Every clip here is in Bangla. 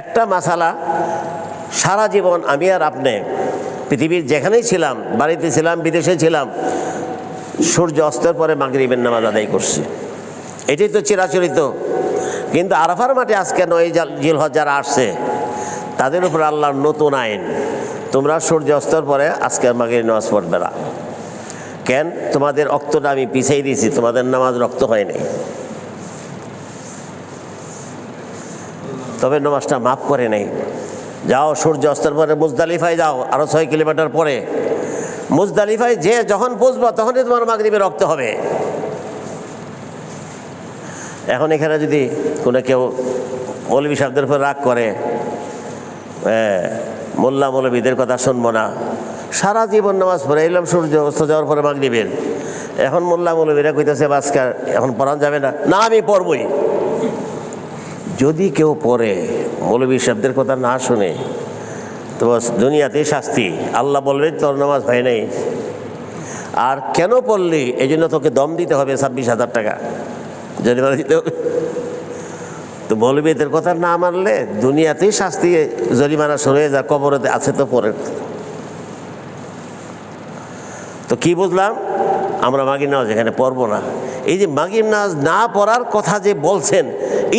একটা মাসালা সারা জীবন আমি আর আপনি পৃথিবীর যেখানেই ছিলাম, বাড়িতে ছিলাম, বিদেশে ছিলাম, সূর্য অস্তের পরে মাগরিবের নামাজ আদায় করছি। এটাই তো চিরাচরিত। কিন্তু আরাফার মাঠে আজকে নয় জিলহজ যারা আসছে, তাদের উপর আল্লাহর নতুন আইন, তোমরা সূর্য অস্তের পরে আজকের মাগরিব নামাজ পড়বে না। কেন? তোমাদের রক্তটা আমি পিছিয়ে দিয়েছি, তোমাদের নামাজ রক্ত হয় নাই। তবে নামাজটা মাফ করে নেই। যাও, সূর্য অস্তের পরে মুজদালিফায় যাও আরও ছয় কিলোমিটার পরে। মুজদালিফায় যে যখন বুঝব তখনই তোমার মাগরিবে রক্ত হবে। এখন এখানে যদি কোনো কেউ মৌলবী সাহেবদের উপর রাগ করে মোল্লা মৌলবীদের কথা শুনব না। সারা জীবন নামাজ পড়ে এলাম, সূর্য অস্ত যাওয়ার পরে মাগরিবের। এখন মোল্লা মৌলবীরা কইতেছে, বাসকার, এখন পড়ান যাবে না। না, আমি পড়বই। যদি কেউ পড়ে, মৌলবী সাহেবদের কথা না শুনে, তো দুনিয়াতে শাস্তি। আল্লাহ বলবে, তোর নামাজ হয় নাই। আর কেন পড়লি? এই জন্য তোকে দম দিতে হবে ছাব্বিশ হাজার টাকা। জরিমানা দিতে হবে। তো মৌলবীদের কথা না মানলে দুনিয়াতেই শাস্তি, জরিমানা শুনে যা কবরতে আছে তো পরে তো কি বুঝলাম? আমরা মাগির নামাজ এখানে পড়ব না। এই যে মাগির নামাজ না পড়ার কথা যে বলছেন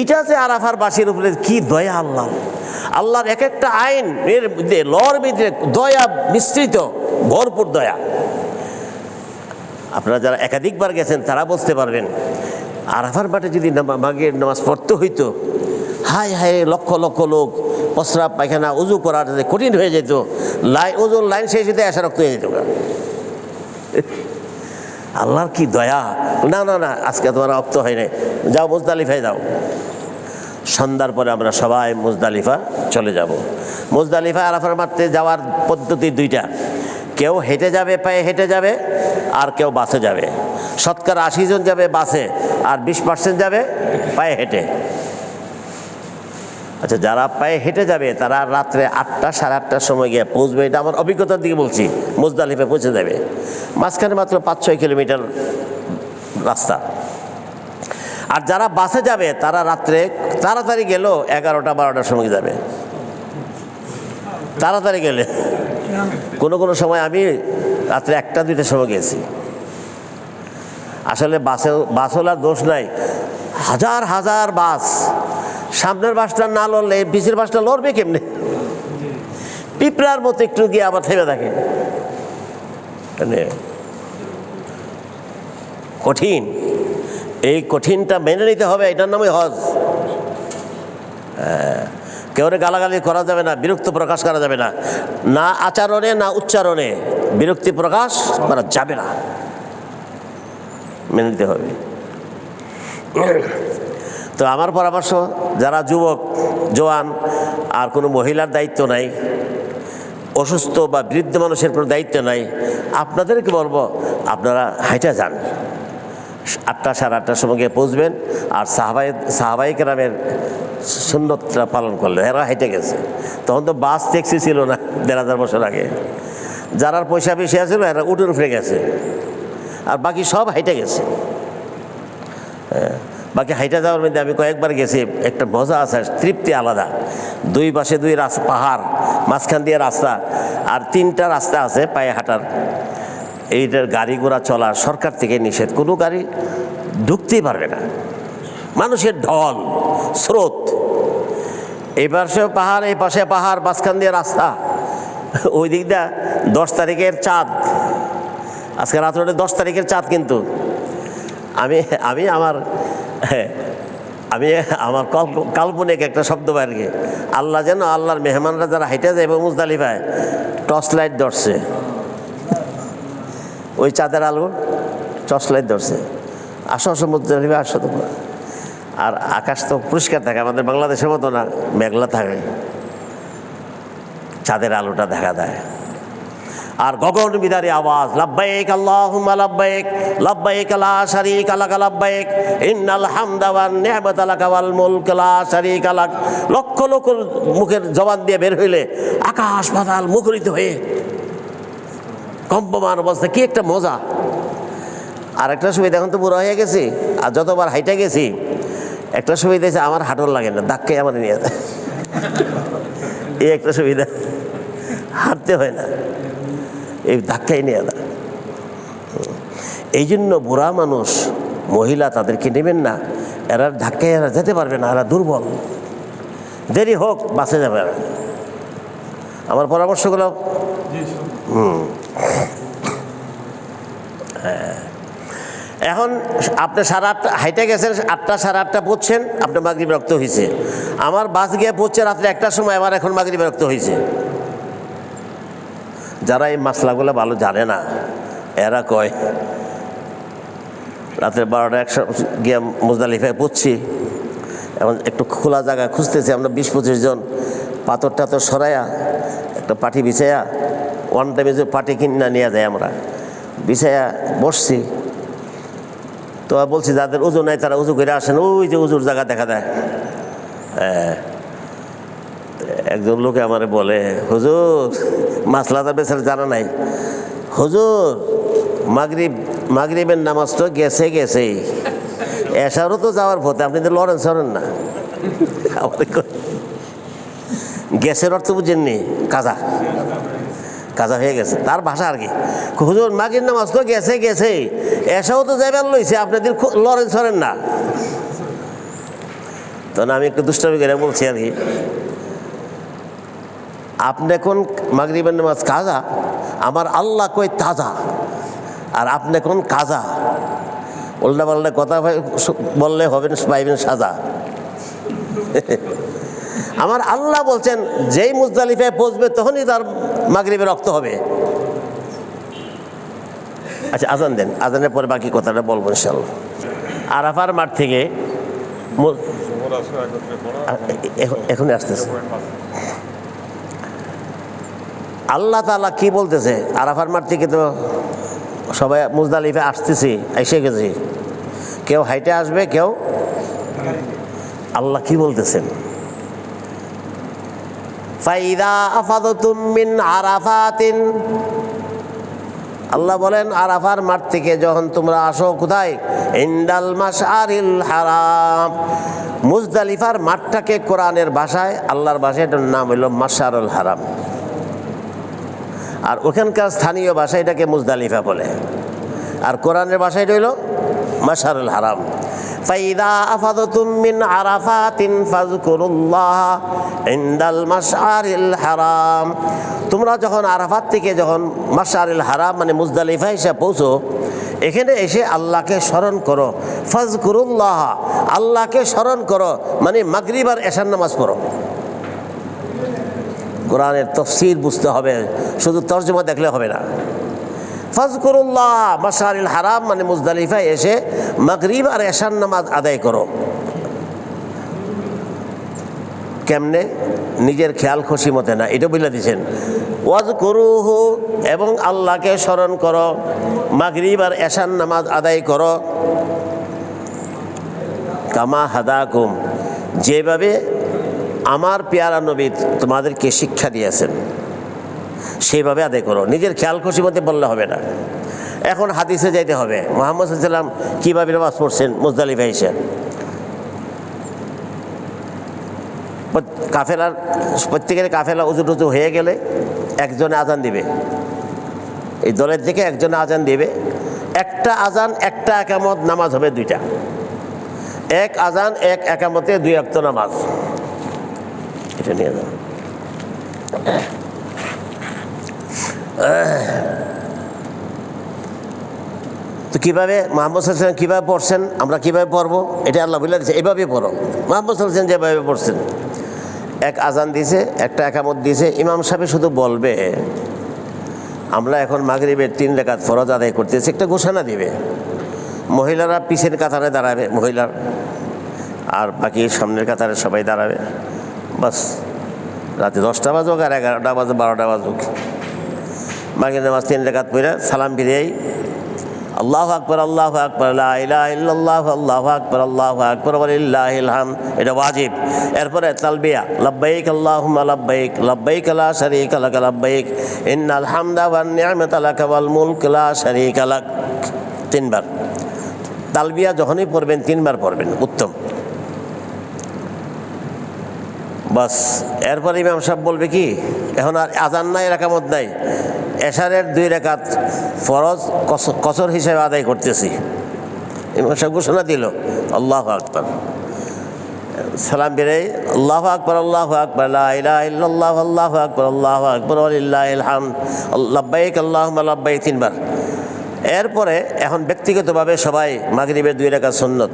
এটা যে আরাফার বাসীর উপরে কি দয়া আল্লাহ আল্লাহর এক একটা আইন এর লর ভিতরে দয়া মিশ্রিত, ভরপুর দয়া আপনারা যারা একাধিকবার গেছেন, তারা বুঝতে পারবেন, আরাফার মাঠে যদি মাগের নামাজ পড়তে হইতো, হায় হায়, লক্ষ লক্ষ লোক প্রস্রাব, পায়খানা, উজু করার যে কঠিন হয়ে যেত লাইন ওজন লাইন শেষ হতে আসা রক্ত হয়ে যেত। আল্লাহর কি দয়া? না না না, আজকে তোমার রক্ত হয় নাই। যাও মুজদালিফায় যাও। সন্ধ্যার পরে আমরা সবাই মুজদালিফা চলে যাব। মুজদালিফা আরাফার মারতে যাওয়ার পদ্ধতি দুইটা। কেউ হেঁটে যাবে, পায়ে হেঁটে যাবে, আর কেউ বাসে যাবে। শতকরা আশি জন যাবে বাসে, আর বিশ পার্সেন্ট যাবে পায়ে হেঁটে। আচ্ছা যারা পায়ে হেঁটে যাবে, তারা রাত্রে আটটা, সাড়ে আটটার সময় গিয়ে পৌঁছবে। এটা আমার অভিজ্ঞতার দিকে বলছি, মুজদালিফে পৌঁছে যাবে। মাঝখানে মাত্র পাঁচ, ছয় কিলোমিটার রাস্তা। আর যারা বাসে যাবে, তারা রাত্রে তাড়াতাড়ি গেলেও এগারোটা, বারোটার সময় যাবে। তাড়াতাড়ি গেলে। কোনো কোনো সময় আমি রাত্রে একটা, দুইটার সময় গেছি আসলে বাসে, বাসওয়ালার দোষ নাই। হাজার হাজার বাস সামনের বাসটা না লড়লে পিছের বাসটা লড়বে কেমনে? পিঁপড়ার মতো একটু গিয়ে আবার থেমে থাকে। মানে কঠিন। এই কঠিনটা মেনে নিতে হবে এটার নামই হজ। হ্যাঁ, কেউরে গালাগালি করা যাবে না বিরক্ত প্রকাশ করা যাবে না। না আচরণে না উচ্চারণে বিরক্তি প্রকাশ করা যাবে না। মেনে নিতে হবে। তো আমার পরামর্শ যারা যুবক জোয়ান আর কোনো মহিলার দায়িত্ব নাই অসুস্থ বা বৃদ্ধ মানুষের কোনো দায়িত্ব নাই আপনাদেরকে বলব আপনারা হাইটা যান। আটটা সাড়ে আটটার সময় গিয়ে পৌঁছবেন আর সাহাবাই সাহাবাই গ্রামের সুন্নতটা পালন করলেন। এরা হেঁটে গেছে। তখন তো বাস ট্যাক্সি ছিল না দেড় হাজার বছর আগে। যারার পয়সা বেশি আছিল এরা উঠে উঠে গেছে। আর বাকি সব হেঁটে গেছে। হ্যাঁ, বাকি হাইটা যাওয়ার মধ্যে আমি কয়েকবার গেছি, একটা মজা আছে, তৃপ্তি আলাদা। দুই পাশে দুই রাস্তা পাহাড়, মাঝখান দিয়ে রাস্তা, আর তিনটা রাস্তা আছে পায়ে হাঁটার। এইটার গাড়ি ঘোড়া চলা সরকার থেকে নিষেধ, কোনো গাড়ি ঢুকতেই পারবে না। মানুষের ঢল, স্রোত। এই পাশে পাহাড়, এই পাশে পাহাড়, মাঝখান দিয়ে রাস্তা। ওই দিকটা দশ তারিখের চাঁদ। আজকে রাত্রে দশ তারিখের চাঁদ কিন্তু। আমি আমি আমার হ্যাঁ, আমি আমার কল্প- কাল্পনিক একটা শব্দ বাইরে আল্লাহ যেন আল্লাহর মেহমানরা যারা হাইটে যায় এবং মুজদালিফায় টর্চ লাইট ধরছে। ওই চাঁদের আলো টর্চ লাইট ধরছে। আসো আসো মুজদালিফা আসো তোমরা। আর আকাশ তো পরিষ্কার থাকে আমাদের বাংলাদেশের মতো না মেঘলা থাকে। চাঁদের আলোটা দেখা দেয়। আর গগন বিদারি আওয়াজ, লাব্বাইক আল্লাহুম্মা লাব্বাইক লাব্বাইক লা শারীকা লাক লাব্বাইক, ইন্নাল হামদা ওয়ান নি'মাতা লাক ওয়াল মুলক, লা শারীকা লাক লক্ষ লক্ষ মুখের জবান দিয়ে বের হইলে আকাশ পাতাল মুখরিত হয়ে কম্পমান অবস্থা, কি একটা মজা। আর একটা সুবিধা এখন তো, বুড়ো হয়ে গেছি, আর যতবার হাইটে গেছি, একটা সুবিধা আছে আমার হাঁটন লাগে না, ধাক্কাই আমার নিয়ে যায়। এই একটা সুবিধা হাঁটতে হয় না। এই ধাক্কাই নেয় না। এই জন্য বুড়া মানুষ মহিলা তাদেরকে নেবেন না। এরা ধাক্কায় এরা যেতে পারবে না এরা দুর্বল। দেরি হোক বাসে যাবে আমার পরামর্শগুলো? হুম। হ্যাঁ। এখন আপনি সাড়ে আটটা হাইটে গেছেন আটটা সাড়ে আটটা পড়ছেন আপনি মাগরি বিরক্ত হয়েছে আমার বাস গিয়ে পড়ছে রাত্রে একটার সময় আবার এখন মাগরি বিরক্ত হয়েছে যারা এই মশলাগুলো ভালো জানে না, এরা কয়, রাত্রে বারোটা একশো গিয়ে মুজদালিফায় পড়ছি এখন একটু খোলা জায়গা খুঁজতেছি, আমরা বিশ পঁচিশ জন পাথর টাথর সরাইয়া, একটা পাটি বিছাইয়া ওয়ান টাইমে যে পাটি কিনা নিয়ে যায় আমরা, বিছাইয়া বসছি। তো বলছি, যাদের উজু নাই তারা উজু করে আসেন, ওই যে উজুর জায়গা দেখা দেয়। হ্যাঁ। একজন লোকে আমারে বলে, হুজুর মাসলাদার বেচার জানা নাই। হুজুর, মাগরিব, মাগরিবের নামাজ তো গেছে গেছে। এসারও তো যাওয়ার পথে, আপনি তো লরেন সরেন না। গ্যাসের অর্থ বুঝেননি, কাজা। কাজা হয়ে গেছে, তার ভাষা আর কি। হুজুর মাগির নামাজ তো গেছে গেছে। এসাও তো যাইবার লইছে আপনাদের খু- লরেন সরেন না। তখন আমি একটু দুষ্টামি করে বলছি আর কি। আপনি এখন মাগরিবের নামাজ কাজা? আমার আল্লাহ কই তাজা। আর আপনি কোন কাজা। উল্টা পাল্টা কথা বললে হবেন পাইবেন সাজা। আমার আল্লাহ বলছেন যেই মুজদালিফায় পৌঁছবে তখনই তার মাগরিবে রক্ত হবে। আচ্ছা আজান দেন। আজানের পরে বাকি কথাটা বলব ইনশাল্লাহ আরাফার মাঠ থেকে এখন- আসতেছে। আল্লাহ তাআলা কি বলতেছে? আরাফার মাঠ থেকে তো সবাই মুজদালিফে আসতেছি, এসে গেছি। কেউ হাইটে আসবে, কেউ আল্লাহ কি বলতেছেন? আল্লাহ বলেন, আরাফার মাঠ থেকে যখন তোমরা আসো, কোথায়? মাশআরিল হারাম। মুজদালিফার মাঠটাকে কোরআনের ভাষায়, আল্লাহর ভাষায় এটার নাম হইল মাশারুল হারাম। আর ওখানকার স্থানীয় ভাষা এটাকে মুজদালিফা বলে। আর কোরআনের ভাষা এটা হইল মাশারুল হারাম। তোমরা যখন আরাফাত থেকে যখন মাশআরিল হারাম মানে মুজদালিফা এসে পৌঁছো, এখানে এসে আল্লাহকে স্মরণ করো। ফাজ ফাজকুরুল্লাহ আল্লাহকে স্মরণ করো। মানে মাগরিব আর এশার নামাজ পড়ো। কোরআনের তফসির বুঝতে হবে, শুধু তর্জমা দেখলে হবে না। ফজকুরুল্লাহ মাসারিল হারাম মানে মুজদালিফায় এসে মাগরিব আর এশার নামাজ আদায় করো। কেমনে? নিজের খেয়াল খুশি মতে না, এটা বুঝলে দিয়েছেন। ওয়াজ করুহু এবং আল্লাহকে স্মরণ করো, মাগরিব আর এশার নামাজ আদায় করো। কামা হাদাকুম, যেভাবে আমার পেয়ারা নবী তোমাদেরকে শিক্ষা দিয়েছেন। সেইভাবে আদায় করো। নিজের খেয়াল খুশি মতে বললে হবে না। এখন হাদিসে যাইতে হবে। মোহাম্মদ সাল্লাম কীভাবে নামাজ পড়ছেন? মুজদালিফা হিসেব কাফেলার প্রত্যেকের কাফেলা উজু টুজু হয়ে গেলে একজনে আজান দিবে। এই দলের থেকে একজনে আজান দিবে। একটা আজান, একটা একামত, নামাজ হবে দুইটা। এক আজান, এক একামতে দুই অক্ত নামাজ। এটা নিয়ে তো কীভাবে মোহাম্মদ সাল্লাম কীভাবে পড়ছেন? আমরা কীভাবে পড়ব? এটা আল্লাহ বলে দিচ্ছে এভাবে পড়ো। মোহাম্মদ সাল্লাম যেভাবে পড়ছেন। এক আজান দিছে একটা একামত দিছে ইমাম সাহেব শুধু বলবে, আমরা এখন মাগরিবের তিন রেখাত ফরজ আদায় করতেছি, একটা ঘোষণা দিবে। মহিলারা পিছের কাতারে দাঁড়াবে, মহিলার, আর বাকি সামনের কাতারে সবাই দাঁড়াবে। বাস। রাতে দশটা বাজুক আর এগারোটা বাজুক বারোটা বাজুক। মাগের নামাজ তিন রেখাত পড়ে সালাম ফিরেই আল্লাহ আকবর আল্লাহ আকবর আল্লাহ আল্লাহ আকবর আল্লাহ আকবর আলিল্লাহিল হাম এটা ওয়াজিব। এরপরে তালবিয়া, লব্বাইক আল্লাহুম্মা লব্বাইক লব্বাইক লা শারীকা লাক, লব্বাইক ইন্নাল হামদা ওয়ান নি'মাতা লাক, ওয়াল মুলক লা শারীকা লাক। তিনবার। তালবিয়া যখনই পড়বেন, তিনবার পড়বেন, উত্তম। বাস। এরপর ইমাম সাহেব বলবে কি, এখন আর আজান নাই, রাকামত নাই। এশারের দুই রেখাত ফরজ, কস- কসর হিসেবে আদায় করতেছি। ইমাম সাহেব ঘোষণা দিল, আল্লাহ আকবর। সালাম বেড়ে আল্লাহ আকবর আল্লাহ আকবর আল্লাহ আল্লাহ আকবর আল্লাহ আকবর আলিল্লাহাম লাব্বাইক আল্লাহ লাব্বাইক তিনবার। এরপরে এখন ব্যক্তিগতভাবে সবাই মাগরিবের দুই রেখা সুন্নত।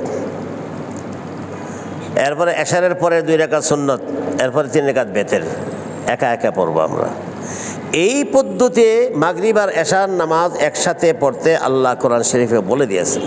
এরপরে এশারের পরে দুই রেখা সুন্নত। এরপরে তিন রেখাত বেতের একা একা পড়ব আমরা। এই পদ্ধতিতে মাগরিব আর এশার নামাজ একসাথে পড়তে আল্লাহ কোরআন শরীফে বলে দিয়েছেন।